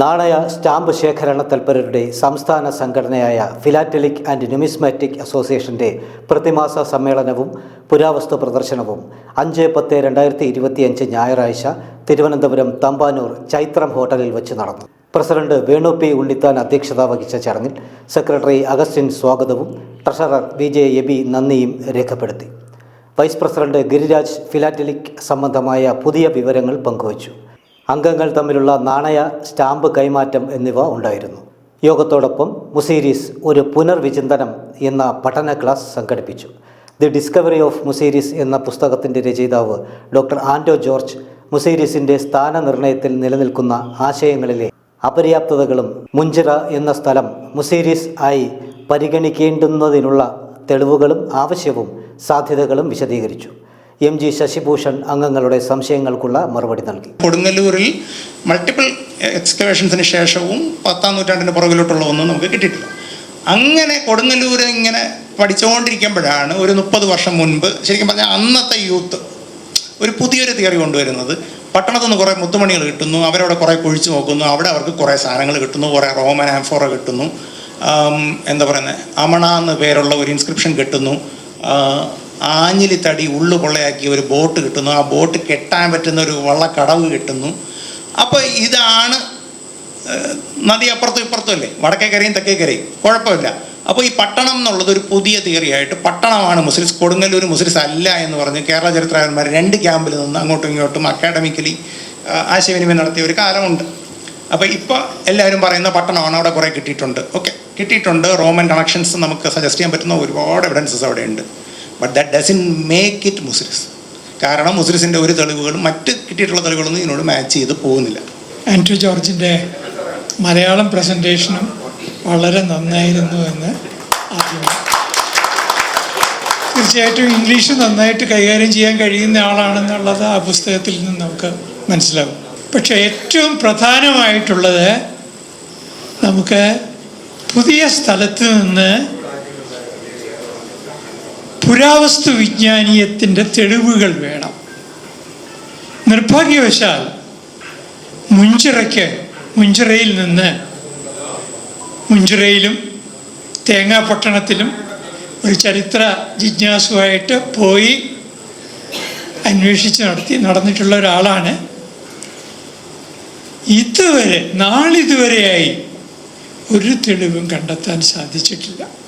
നാണയ സ്റ്റാമ്പ് ശേഖരണ തൽപരരുടെ സംസ്ഥാന സംഘടനയായ ഫിലാറ്റലിക് ആൻഡ് ന്യൂമിസ്മാറ്റിക് അസോസിയേഷന്റെ പ്രതിമാസ സമ്മേളനവും പുരാവസ്തു പ്രദർശനവും. അഞ്ച് പത്ത് രണ്ടായിരത്തി ഇരുപത്തിയഞ്ച് ഞായറാഴ്ച തിരുവനന്തപുരം തമ്പാനൂർ ചൈത്രം ഹോട്ടലിൽ വെച്ച് നടന്നു. പ്രസിഡന്റ് വേണു പി ഉണ്ണിത്താൻ അധ്യക്ഷത വഹിച്ച ചടങ്ങിൽ സെക്രട്ടറി അഗസ്റ്റിൻ സ്വാഗതവും ട്രഷറർ വി ജെ എബി നന്ദിയും രേഖപ്പെടുത്തി. വൈസ് പ്രസിഡന്റ് ഗിരിരാജ് ഫിലാറ്റലിക് സംബന്ധമായ പുതിയ വിവരങ്ങൾ പങ്കുവച്ചു. അംഗങ്ങൾ തമ്മിലുള്ള നാണയ സ്റ്റാമ്പ് കൈമാറ്റം എന്നിവ ഉണ്ടായിരുന്നു. യോഗത്തോടൊപ്പം മുസീരീസ് ഒരു പുനർവിചിന്തനം എന്ന പഠന ക്ലാസ് സംഘടിപ്പിച്ചു. ദി ഡിസ്കവറി ഓഫ് മുസീരീസ് എന്ന പുസ്തകത്തിന്റെ രചയിതാവ് ഡോക്ടർ ആൻഡോ ജോർജ് മുസീരീസിന്റെ സ്ഥാനനിർണയത്തിൽ നിലനിൽക്കുന്ന ആശയങ്ങളിലെ അപര്യാപ്തതകളും മുഞ്ചിറ എന്ന സ്ഥലം മുസീരീസ് ആയി പരിഗണിക്കേണ്ടുന്നതിനുള്ള തെളിവുകളും ആവശ്യവും സാധ്യതകളും വിശദീകരിച്ചു. എം ജി ശശിഭൂഷൺ അംഗങ്ങളുടെ സംശയങ്ങൾക്കുള്ള മറുപടി നൽകി. കൊടുങ്ങല്ലൂരിൽ മൾട്ടിപ്പിൾ എക്സ്കവേഷൻസിന് ശേഷവും പത്താം നൂറ്റാണ്ടിന്റെ പുറകിലോട്ടുള്ള ഒന്നും നമുക്ക് കിട്ടിയിട്ടില്ല. അങ്ങനെ കൊടുങ്ങല്ലൂർ ഇങ്ങനെ പഠിച്ചുകൊണ്ടിരിക്കുമ്പോഴാണ് ഒരു മുപ്പത് വർഷം മുൻപ് ശരിക്കും പറഞ്ഞാൽ അന്നത്തെ യൂത്ത് ഒരു പുതിയൊരു തിയറി കൊണ്ടുവരുന്നത്. പട്ടണത്തിൽ നിന്ന് കുറേ മുത്തുമണികൾ കിട്ടുന്നു അവരവിടെ കുറേ കുഴിച്ചു നോക്കുന്നു അവിടെ അവർക്ക് കുറേ സാധനങ്ങൾ കിട്ടുന്നു കുറേ റോമൻ ആംഫോറ കിട്ടുന്നു. എന്താ പറയുന്നത് അമണ എന്ന് പേരുള്ള ഒരു ഇൻസ്ക്രിപ്ഷൻ കിട്ടുന്നു. ആഞ്ഞിലി തടി ഉള്ളു കൊള്ളയാക്കി ഒരു ബോട്ട് കിട്ടുന്നു. ആ ബോട്ട് കെട്ടാൻ പറ്റുന്ന ഒരു വള്ളക്കടവ് കിട്ടുന്നു. അപ്പോൾ ഇതാണ് നദി അപ്പുറത്തും ഇപ്പുറത്തും അല്ലേ? തെക്കേ കരയും. കുഴപ്പമില്ല. അപ്പോൾ ഈ പട്ടണം എന്നുള്ളത് ഒരു പുതിയ തിയറിയായിട്ട് പട്ടണമാണ് മുസ്ലിംസ് കൊടുങ്ങല്ലൂർ മുസ്ലിംസ് അല്ല എന്ന് പറഞ്ഞ് കേരള ചരിത്രകാരന്മാർ രണ്ട് ക്യാമ്പിൽ നിന്ന് അങ്ങോട്ടും ഇങ്ങോട്ടും അക്കാഡമിക്കലി ആശയവിനിമയം നടത്തിയ ഒരു കാലമുണ്ട്. അപ്പോൾ ഇപ്പോൾ എല്ലാവരും പറയുന്ന പട്ടണമാണ് അവിടെ കുറേ കിട്ടിയിട്ടുണ്ട്. ഓക്കെ. കിട്ടിയിട്ടുണ്ട്. റോമൻ കണക്ഷൻസ് നമുക്ക് സജസ്റ്റ് ചെയ്യാൻ പറ്റുന്ന ഒരുപാട് എവിഡൻസസ് അവിടെ ഉണ്ട്. But that doesn't make it Muslims കാരണം മുസ്ലിസിന്റെ ഒരു തെളിവുകളും മറ്റ് കിട്ടിയിട്ടുള്ള തെളിവുകളൊന്നും ഇതിനോട് മാച്ച് ചെയ്ത് പോകുന്നില്ല. ആൻഡ്രൂ ജോർജിന്റെ മലയാളം പ്രസന്റേഷനും വളരെ നന്നായിരുന്നു എന്ന് ആദ്യം. തീർച്ചയായിട്ടും ഇംഗ്ലീഷ് നന്നായിട്ട് കൈകാര്യം ചെയ്യാൻ കഴിയുന്ന ആളാണെന്നുള്ളത് ആ പുസ്തകത്തിൽ നിന്ന് നമുക്ക് മനസ്സിലാകും. പക്ഷേ ഏറ്റവും പ്രധാനമായിട്ടുള്ളത് നമുക്ക് പുതിയ സ്ഥലത്ത് നിന്ന് പുരാവസ്തു വിജ്ഞാനീയത്തിന്റെ തെളിവുകൾ വേണം. നിർഭാഗ്യവശാൽ മുഞ്ചിറയ്ക്ക് മുഞ്ചിറയിൽ നിന്ന് മുഞ്ചിറയിലും തേങ്ങാപട്ടണത്തിലും ഒരു ചരിത്ര ജിജ്ഞാസുവായിട്ട് പോയി അന്വേഷിച്ച് നടത്തി നടന്നിട്ടുള്ള ഒരാളാണ്. ഇതുവരെ നാളിതുവരെയായി ഒരു തെളിവും കണ്ടെത്താൻ സാധിച്ചിട്ടില്ല.